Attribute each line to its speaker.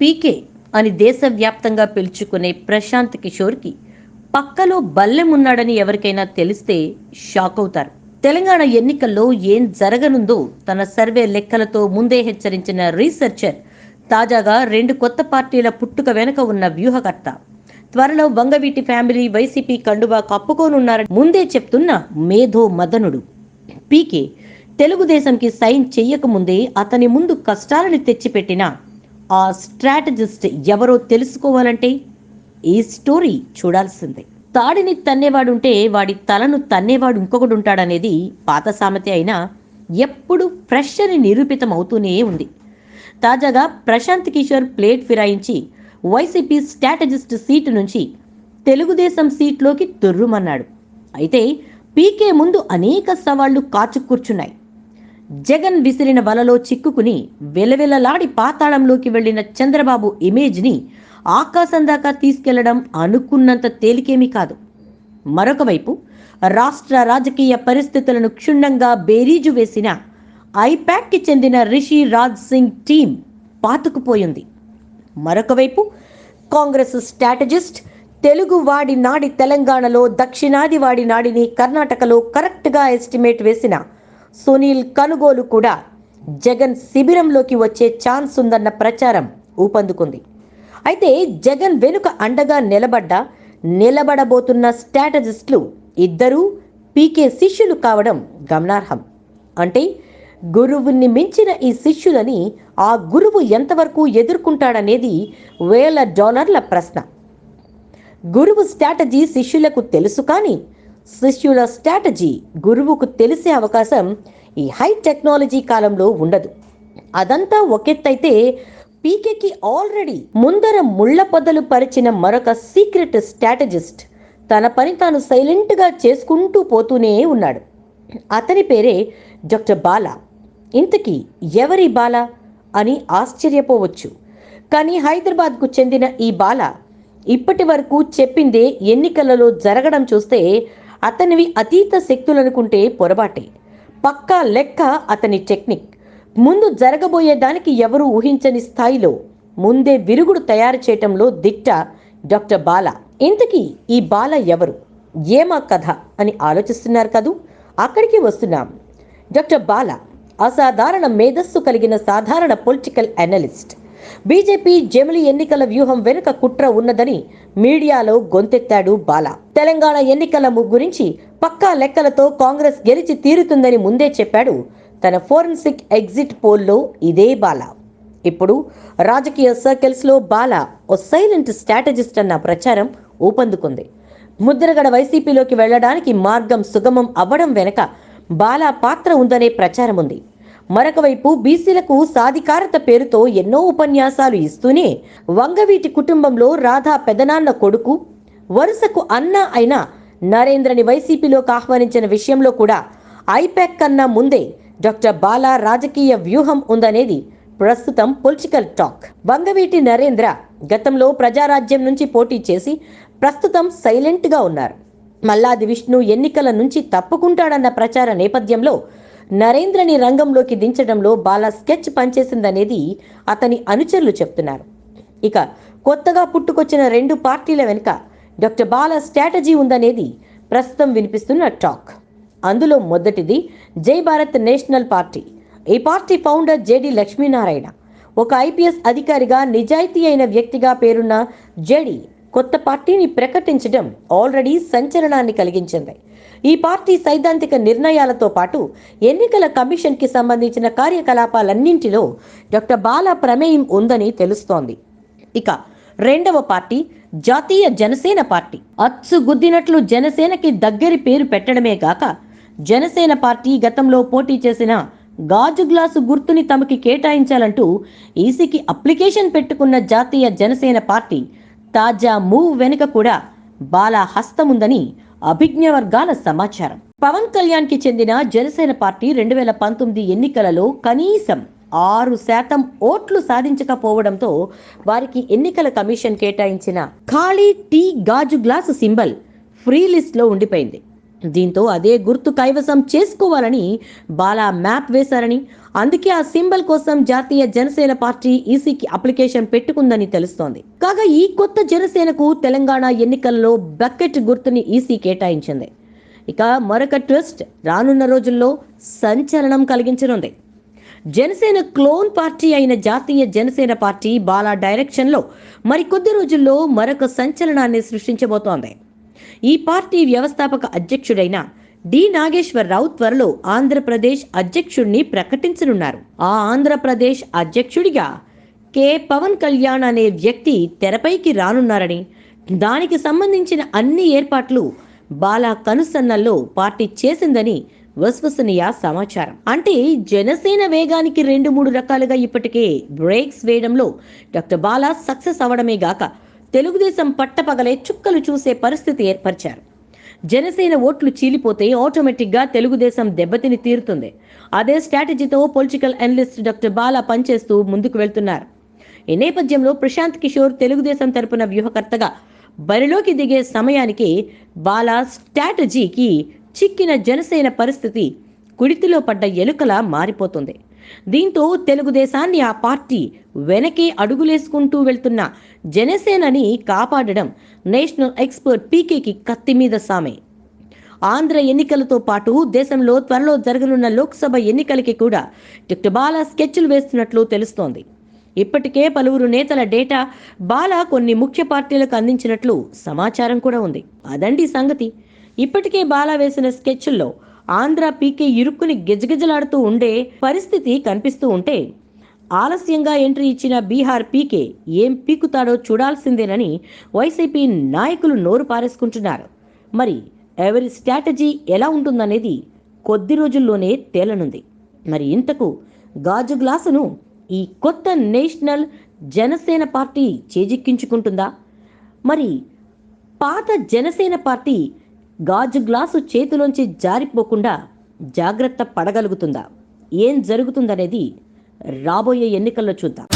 Speaker 1: పీకే అని దేశవ్యాప్తంగా పిలుచుకునే ప్రశాంత్ కిషోర్కి పక్కలో బల్లెమున్నాడని ఎవరికైనా తెలిస్తే షాక్ అవుతారు తెలంగాణ ఎన్నికల్లో ఏం జరగనుందో తన సర్వే లెక్కలతో ముందే హెచ్చరించిన రీసెర్చర్ తాజాగా రెండు కొత్త పార్టీల పుట్టుక వెనుక ఉన్న వ్యూహకర్త. త్వరలో వంగవీటి ఫ్యామిలీ వైసీపీ కండువా కప్పుకోనున్నారని ముందే చెప్తున్న మేధో మదనుడు. పీకే తెలుగుదేశంకి సైన్ చెయ్యకముందే అతని ముందు కష్టాలను తెచ్చిపెట్టిన ఆ స్ట్రాటజిస్ట్ ఎవరో తెలుసుకోవాలంటే ఈ స్టోరీ చూడాల్సిందే. తాడిని తన్నేవాడుంటే వాడి తలను తన్నేవాడు ఇంకొకడు ఉంటాడనేది పాత సామెత అయినా ఎప్పుడు ఫ్రెష్ అని నిరూపితం అవుతూనే ఉంది. తాజాగా ప్రశాంత్ కిషోర్ ప్లేట్ ఫిరాయించి వైసీపీ స్ట్రాటజిస్ట్ సీటు నుంచి తెలుగుదేశం సీట్లోకి దొర్రుమన్నాడు అయితే పీకే ముందు అనేక సవాళ్ళు కాచు కూర్చున్నాయి. జగన్ విసిరిన వలలో చిక్కుకుని వెలవెలలాడి పాతాళంలోకి వెళ్ళిన చంద్రబాబు ఇమేజ్ని ఆకాశం దాకా తీసుకెళ్ళడం అనుకున్నంత తేలికేమీ కాదు. మరొకవైపు రాష్ట్ర రాజకీయ పరిస్థితులను క్షుణ్ణంగా బేరీజు వేసిన ఐపాక్కి చెందిన రిషి రాజ్ సింగ్ టీం పాతుకుపోయింది. మరొకవైపు కాంగ్రెస్ స్ట్రాటజిస్ట్ తెలుగు వాడి నాడి తెలంగాణలో దక్షిణాది వాడి నాడిని కర్ణాటకలో కరెక్ట్గా ఎస్టిమేట్ వేసిన సునీల్ కనుగోలు కూడా జగన్ శిబిరంలోకి వచ్చే ఛాన్స్ ఉందన్న ప్రచారం ఊపందుకుంది. అయితే జగన్ వెనుక అండగా నిలబడ్డ నిలబడబోతున్న స్ట్రాటజిస్టులు ఇద్దరూ పీకే శిష్యులు కావడం గమనార్హం. అంటే గురువుని మించిన ఈ శిష్యులని ఆ గురువు ఎంతవరకు ఎదుర్కొంటాడనేది వేల డాలర్ల ప్రశ్న. గురువు స్ట్రాటజీ శిష్యులకు తెలుసు కానీ శిష్యుల స్ట్రాటజీ గురువుకు తెలిసే అవకాశం ఈ హై టెక్నాలజీ కాలంలో ఉండదు. అదంతా ఒకెత్తైతే పీకేకి ఆల్రెడీ ముందర ముళ్ళ పొదలు పరిచిన మరొక సీక్రెట్ స్ట్రాటజిస్ట్ తన పని తాను సైలెంట్గా చేసుకుంటూ పోతూనే ఉన్నాడు. అతని పేరే డాక్టర్ బాలా. ఇంతకీ ఎవరి బాల అని ఆశ్చర్యపోవచ్చు. కానీ హైదరాబాద్కు చెందిన ఈ బాల ఇప్పటి వరకు చెప్పిందే ఎన్నికలలో జరగడం చూస్తే అతనివి అతీత శక్తులనుకుంటే పొరపాటే. పక్కా లెక్క అతని టెక్నిక్. ముందు జరగబోయే దానికి ఎవరు ఊహించని స్థాయిలో ముందే విరుగుడు తయారు చేయటంలో దిట్ట డాక్టర్ బాల. ఇంతకీ ఈ బాల ఎవరు? ఏమా కథ అని ఆలోచిస్తున్నారు కదూ? అక్కడికి వస్తున్నాం. డాక్టర్ బాల అసాధారణ మేధస్సు కలిగిన సాధారణ పొలిటికల్ అనలిస్ట్. బీజేపీ జమిలి ఎన్నికల వ్యూహం వెనుక కుట్ర ఉన్నదని మీడియాలో గొంతెత్తాడు బాల. తెలంగాణ ఎన్నికల గురించి పక్కా లెక్కలతో కాంగ్రెస్ గెలిచి తీరుతుందని ముందే చెప్పాడు తన ఫోరెన్సిక్ ఎగ్జిట్ పోల్లో ఇదే బాల. ఇప్పుడు రాజకీయ సర్కిల్స్లో బాల ఓ సైలెంట్ స్ట్రాటజిస్ట్ అన్న ప్రచారం ఊపందుకుంది. ముద్రగడ వైసీపీలోకి వెళ్ళడానికి మార్గం సుగమం అవ్వడం వెనక బాలా పాత్ర ఉందనే ప్రచారం ఉంది మరొక వైపు బీసీలకు సాధికారత పేరుతో ఎన్నో ఉపన్యాసాలు ఇస్తూనే వంగవీటి కుటుంబంలో రాధా పెదనాన్న కొడుకు వరుసకు అన్న అయిన నరేంద్రని వైసీపీలోకి ఆహ్వానించిన విషయంలో కూడా ఐపాక్ కన్నా ముందే డాక్టర్ బాలా రాజకీయ వ్యూహం ఉందనేది ప్రస్తుతం పొలిటికల్ టాక్. వంగవీటి నరేంద్ర గతంలో ప్రజారాజ్యం నుంచి పోటీ చేసి ప్రస్తుతం సైలెంట్గా ఉన్నారు. మల్లాది విష్ణు ఎన్నికల నుంచి తప్పుకుంటాడన్న ప్రచార నేపథ్యంలో నరేంద్రని రంగంలోకి దించడంలో బాలా స్కెచ్ పనిచేసిందనేది అతని అనుచరులు చెప్తున్నారు. ఇక కొత్తగా పుట్టుకొచ్చిన రెండు పార్టీల వెనుక డాక్టర్ బాల స్ట్రాటజీ ఉందనేది ప్రస్తుతం వినిపిస్తున్న టాక్. అందులో మొదటిది జై భారత్ నేషనల్ పార్టీ. ఈ పార్టీ ఫౌండర్ జేడి లక్ష్మీనారాయణ. ఒక ఐపీఎస్ అధికారిగా నిజాయితీ అయిన వ్యక్తిగా పేరున్న జేడి కొత్త పార్టీని ప్రకటించడం ఆల్రెడీ సంచలనాన్ని కలిగించింది. ఈ పార్టీ సైద్ధాంతిక నిర్ణయాలతో పాటు ఎన్నికల కమిషన్కి సంబంధించిన కార్యకలాపాలన్నింటిలో డాక్టర్ బాల ప్రమేయం ఉందని తెలుస్తోంది. ఇక రెండవ పార్టీ జాతీయ జనసేన పార్టీ. అచ్చు గుద్దినట్లు జనసేనకి దగ్గరి పేరు పెట్టడమే కాక జనసేన పార్టీ గతంలో పోటీ చేసిన గాజు గ్లాసు గుర్తుని తమకి కేటాయించాలంటూ ఈసీకి అప్లికేషన్ పెట్టుకున్న జాతీయ జనసేన పార్టీ తాజా మూవ్ వెనుక కూడా బాలా హస్తముందని అభిజ్ఞ వర్గాల సమాచారం. పవన్ కళ్యాణ్కి చెందిన జనసేన పార్టీ రెండు వేల పంతొమ్మిది ఎన్నికలలో కనీసం ఆరు శాతం ఓట్లు సాధించకపోవడంతో వారికి ఎన్నికల కమిషన్ కేటాయించిన ఖాళీ టీ గాజు గ్లాసు సింబల్ ఫ్రీ లిస్ట్లో ఉండిపోయింది. దీంతో అదే గుర్తు కైవసం చేసుకోవాలని బాలా మ్యాప్ వేశారని. అందుకే ఆ సింబల్ కోసం జాతీయ జనసేన పార్టీ ఈసీకి అప్లికేషన్ పెట్టుకుందని తెలుస్తోంది. కాగా ఈ కొత్త జనసేనకు తెలంగాణ ఎన్నికల్లో బకెట్ గుర్తుని ఈసీ కేటాయించింది. ఇక మరొక ట్విస్ట్ రానున్న రోజుల్లో సంచలనం కలిగించనుంది. జనసేన క్లోన్ పార్టీ అయిన జాతీయ జనసేన పార్టీ బాలా డైరెక్షన్లో మరికొద్ది రోజుల్లో మరొక సంచలనాన్ని సృష్టించబోతోంది. ఈ పార్టీ వ్యవస్థాపక అధ్యక్షుడైన డి నాగేశ్వరరావు త్వరలో ఆంధ్రప్రదేశ్ అధ్యక్షుడిని ప్రకటించనున్నారు. ఆ ఆంధ్రప్రదేశ్ అధ్యక్షుడిగా కె. పవన్ కళ్యాణ్ అనే వ్యక్తి తెరపైకి రానున్నారని దానికి సంబంధించిన అన్ని ఏర్పాట్లు బాలా కనుసన్నల్లో పార్టీ చేసిందని విశ్వసనీయ సమాచారం. అంటే జనసేన వేగానికి రెండు మూడు రకాలుగా ఇప్పటికే బ్రేక్స్ వేయడంలో డాక్టర్ బాలా సక్సెస్ అవడమే గాక తెలుగుదేశం పట్టపగలే చుక్కలు చూసే పరిస్థితి ఏర్పరిచారు. జనసేన ఓట్లు చీలిపోతే ఆటోమేటిక్గా తెలుగుదేశం దెబ్బతిని తీరుతుంది. అదే స్ట్రాటజీతో పొలిటికల్ అనలిస్ట్ డాక్టర్ బాలా పనిచేస్తూ ముందుకు వెళ్తున్నారు. ఈ నేపథ్యంలో ప్రశాంత్ కిషోర్ తెలుగుదేశం తరపున వ్యూహకర్తగా బరిలోకి దిగే సమయానికి బాలా స్ట్రాటజీకి చిక్కిన జనసేన పరిస్థితి కుడితిలో పడ్డ ఎలుకలా మారిపోతుంది. దీంతో తెలుగుదేశాన్ని ఆ పార్టీ వెనకే అడుగులేసుకుంటూ వెళ్తున్న జనసేనని కాపాడడం నేషనల్ ఎక్స్పర్ట్ పీకేకి కత్తి మీద సామే. ఆంధ్ర ఎన్నికలతో పాటు దేశంలో త్వరలో జరగనున్న లోక్సభ ఎన్నికలకి కూడా డాక్టర్ బాలా స్కెచ్లు వేస్తున్నట్లు తెలుస్తోంది. ఇప్పటికే పలువురు నేతల డేటా బాలా కొన్ని ముఖ్య పార్టీలకు అందించినట్లు సమాచారం కూడా ఉంది. అదండి సంగతి. ఇప్పటికే బాలా వేసిన స్కెచ్ల్లో ఆంధ్ర పీకే ఇరుక్కుని గిజగిజలాడుతూ ఉండే పరిస్థితి కనిపిస్తూ ఉంటే ఆలస్యంగా ఎంట్రీ ఇచ్చిన బీహార్ పీకే ఏం పీకుతాడో చూడాల్సిందేనని వైసీపీ నాయకులు నోరు పారేసుకుంటున్నారు. మరి ఎవరి స్ట్రాటజీ ఎలా ఉంటుందనేది కొద్ది రోజుల్లోనే తేలనుంది. మరి ఇంతకు గాజు గ్లాసును ఈ కొత్త నేషనల్ జనసేన పార్టీ చేజిక్కించుకుంటుందా? మరి పాత జనసేన పార్టీ గాజు గ్లాసు చేతిలోంచి జారిపోకుండా జాగ్రత్త పడగలుగుతుందా? ఏం జరుగుతుందనేది రాబోయే ఎన్నికల్లో చూద్దాం.